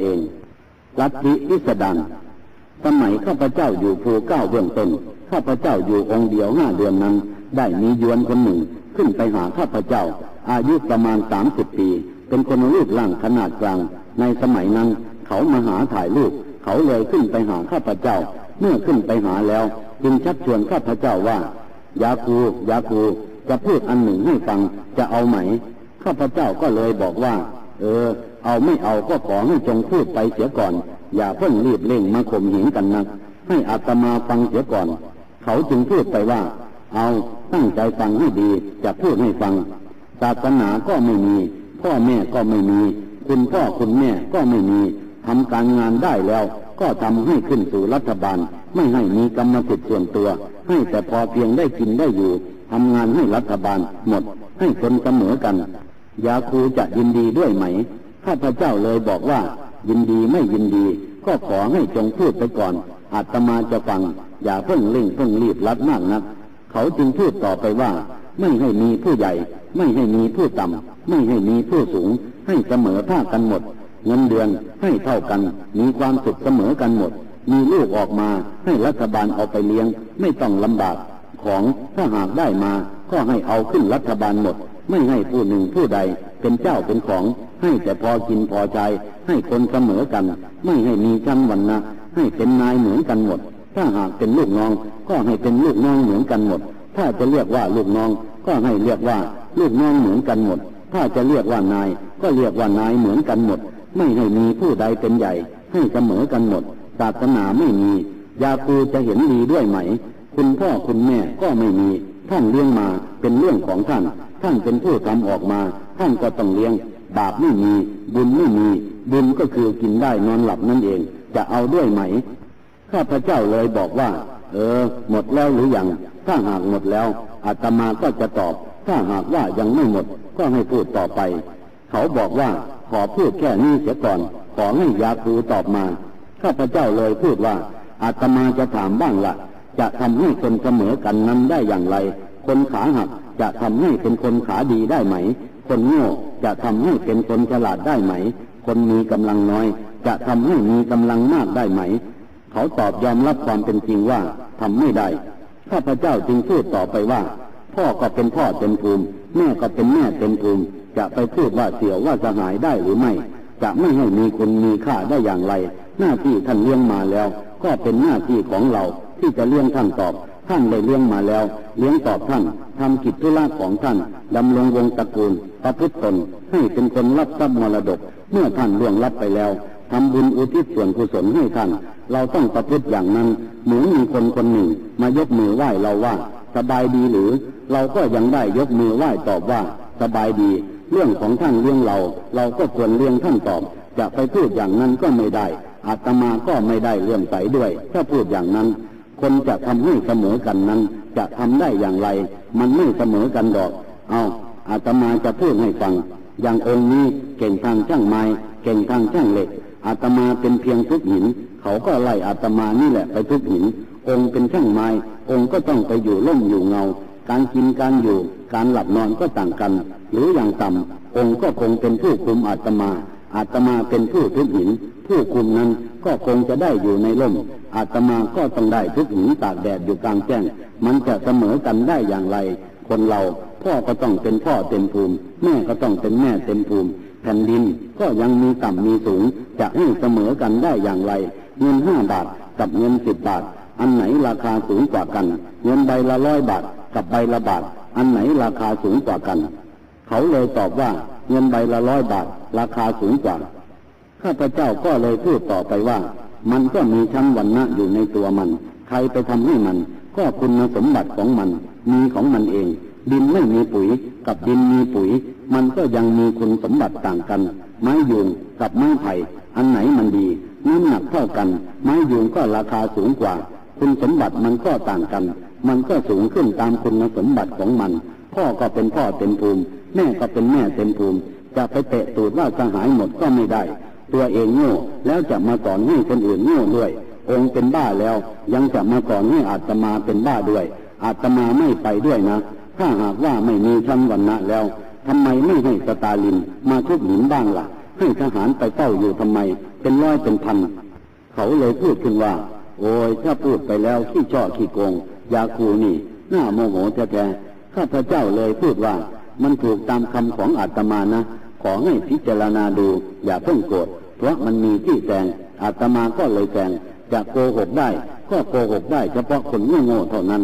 เองลัทธิพิสดารสมัยข้าพเจ้าอยู่ภูเก้าเบื้องต้นข้าพเจ้าอยู่องค์เดียวห้าเดือนนั้น ได้มียวนคนหนึ่งขึ้นไปหาข้าพเจ้า อายุประมาณสามสิบปี เป็นคนรูปร่างขนาดกลาง ในสมัยนั้น เขามาหาถ่ายรูป เขาเลยขึ้นไปหาข้าพเจ้า เมื่อขึ้นไปหาแล้ว จึงชักชวนข้าพเจ้าว่า ยาคูยาคูจะพูดอันหนึ่งให้ฟังจะเอาไหม ข้าพเจ้าก็เลยบอกว่า เออ เอาไม่เอาก็ขอให้จงพูดไปเสียก่อน อย่าเพิ่งรีบเร่งมาข่มเหงกันนะให้อาตมาฟังเสียก่อน เขาจึงพูดไปว่า เอาตั้งใจฟังให้ดี จะพูดให้ฟัง ศาสนาก็ไม่มี พ่อแม่ก็ไม่มี คุณพ่อคุณแม่ก็ไม่มีทำการงานได้แล้ว ก็ทำให้ขึ้นสู่รัฐบาล ไม่ให้มีกรรมสิทธิ์ส่วนตัว ให้แต่พอเพียงได้กินได้อยู่ทำงานให้รัฐบาลหมด ให้คนเสมอกันยาคูจะยินดีด้วยไหม ข้าพเจ้าเลยบอกว่า ยินดีไม่ยินดี ก็ขอให้จงพูดไปก่อน อาตมาจะฟัง อย่าเพิ่งเร่งเพิ่งรีบรัดมากนัก เขาจึงพูดต่อไปว่า ไม่ให้มีผู้ใหญ่ ไม่ให้มีผู้ต่ำไม่ให้มีผู้สูง ให้เสมอท่ากันหมด เงินเดือนให้เท่ากัน มีความสุขเสมอกันหมด มีลูกออกมา ให้รัฐบาลเอาไปเลี้ยง ไม่ต้องลำบาก ของถ้าหากได้มา ก็ให้เอาขึ้นรัฐบาลหมด ไม่ให้ผู้หนึ่งผู้ใดเป็นเจ้าเป็นของ ให้แต่พอกินพอใจ ให้คนเสมอกัน ไม่ให้มีชั้นวรรณะให้เป็นนายเหมือนกันหมด ถ้าหากเป็นลูกน้อง ก็ให้เป็นลูกน้องเหมือนกันหมด ถ้าจะเรียกว่าลูกน้อง ก็ให้เรียกว่าลูกน้องเหมือนกันหมด ถ้าจะเรียกว่านาย ก็เรียกว่านายเหมือนกันหมด ไม่ให้มีผู้ใดเป็นใหญ่ ให้เสมอกันหมด ศาสนาไม่มี ยาคูจะเห็นดีด้วยไหม คุณพ่อคุณแม่ก็ไม่มี ท่านเลี้ยงมาเป็นเรื่องของท่าน ท่านเป็นผู้ทำออกมา ท่านก็ต้องเลี้ยง บาปไม่มี บุญไม่มี บุญก็คือกินได้นอนหลับนั่นเอง จะเอาด้วยไหม ข้าพเจ้าเลยบอกว่า เออ หมดแล้วหรือยัง ถ้าหากหมดแล้วอาตมาก็จะตอบ ถ้าหากว่ายังไม่หมด ก็ให้พูดต่อไป เขาบอกว่าขอพูดแค่นี้เสียก่อน ขอให้ยาคูตอบมา ข้าพเจ้าเลยพูดว่าอาตมาจะถามบ้างละจะทำให้คนเสมอกันนั้นได้อย่างไร คนขาหักจะทำให้เป็นคนขาดีได้ไหม คนโง่จะทำให้เป็นคนฉลาดได้ไหม คนมีกำลังน้อย จะทำให้มีกำลังมากได้ไหม เขาตอบยอมรับความเป็นจริงว่าทำไม่ได้ ข้าพเจ้าจึงพูดต่อไปว่า พ่อก็เป็นพ่อเต็มภูมิ แม่ก็เป็นแม่เต็มภูมิจะไปพูดว่าเสียวว่าสหายได้หรือไม่ จะไม่ให้มีคุณมีค่าได้อย่างไร หน้าที่ท่านเลี้ยงมาแล้ว ก็เป็นหน้าที่ของเราที่จะเลี้ยงท่านตอบ ท่านได้เลี้ยงมาแล้ว เลี้ยงตอบท่านทำกิจธุระของท่านดำรงวงตระกูลประพฤติตนให้เป็นคนรับทรัพย์มรดก เมื่อท่านล่วงลับไปแล้วทำบุญอุทิศส่วนกุศลให้ท่าน เราต้องประพฤติอย่างนั้น เหมือนมีคนคนหนึ่ง มายกมือไหว้เราว่า สบายดีหรือ เราก็ยังได้ยกมือไหว้ตอบว่า สบายดี เรื่องของท่านเรื่องเรา เราก็ควรเลี้ยงท่านตอบ จะไปพูดอย่างนั้นก็ไม่ได้อาตมาก็ไม่ได้เลื่อมใสด้วย ถ้าพูดอย่างนั้น คนจะทำให้เสมอกันนั้น จะทำได้อย่างไร มันไม่เสมอกันดอก เอาอาตมาจะพูดให้ฟัง อย่างองค์นี้เก่งทางช่างไม้ เก่งทางช่างเหล็ก อาตมาเป็นเพียงทุกหิน เขาก็ไล่อาตมานี่แหละไปทุกหิน องค์เป็นช่างไม้ องค์ก็ต้องไปอยู่ร่มอยู่เงา การกินการอยู่ การหลับนอนก็ต่างกัน หรืออย่างต่ำองค์ก็คงเป็นผู้คุมอาตมา อาตมาเป็นผู้ทุกหิน ผู้คุมนั้นก็คงจะได้อยู่ในร่ม อาตมาก็ต้องได้ทุกหินตากแดดอยู่กลางแจ้ง มันจะเสมอกันได้อย่างไร คนเราพ่อก็ต้องเป็นพ่อเต็มภูมิ แม่ก็ต้องเป็นแม่เต็มภูมิ แผ่นดินก็ยังมีต่ำมีสูง จะให้เสมอกันได้อย่างไร เงินห้าบาทกับเงินสิบบาท อันไหนราคาสูงกว่ากัน เงินใบละร้อยบาทกับใบละบาท อันไหนราคาสูงกว่ากัน เขาเลยตอบว่า เงินใบละร้อยบาท ราคาสูงกว่า ข้าพเจ้าก็เลยพูดต่อไปว่า มันก็มีชั้นวันณะอยู่ในตัวมัน ใครไปทำให้มัน ก็คุณสมบัติของมัน มีของมันเอง ดินไม่มีปุ๋ย กับดินมีปุ๋ย มันก็ยังมีคุณสมบัติต่างกัน ไม้ยูงกับไม้ไผ่อันไหนมันดี น้ำหนักเท่ากัน ไม้ยูงก็ราคาสูงกว่า คุณสมบัติมันก็ต่างกัน มันก็สูงขึ้นตามคุณสมบัติของมัน พ่อก็เป็นพ่อเต็มภูมิ แม่ก็เป็นแม่เต็มภูมิ จะไปเตะตูดว่าสหายหมดก็ไม่ได้ ตัวเองโง่แล้วจะมาสอนให้คนอื่นโง่ด้วย องค์เป็นบ้าแล้ว ยังจะมาสอนให้อาตมาเป็นบ้าด้วย อาตมาไม่ไปด้วยนะ ถ้าหากว่าไม่มีชั้นวันณะแล้วทำไมไม่ให้สตาลินมาทุบหินบ้างล่ะ ให้ทหารไปเฝ้าอยู่ทำไม เป็นร้อยเป็นพัน เขาเลยพูดขึ้นว่า โอ้ยถ้าพูดไปแล้วขี้ช่อขี้โกง ยาคูนี่ หน้าโมโหแท้ๆข้าพเจ้าเลยพูดว่า มันถูกตามคำของอาตมานะ ขอให้พิจารณาดู อย่าเพิ่งโกรธเพราะมันมีที่แซงอาตมาก็เลยแซงจะโกหกได้ ก็โกหกได้เฉพาะคนโง่ๆเท่านั้น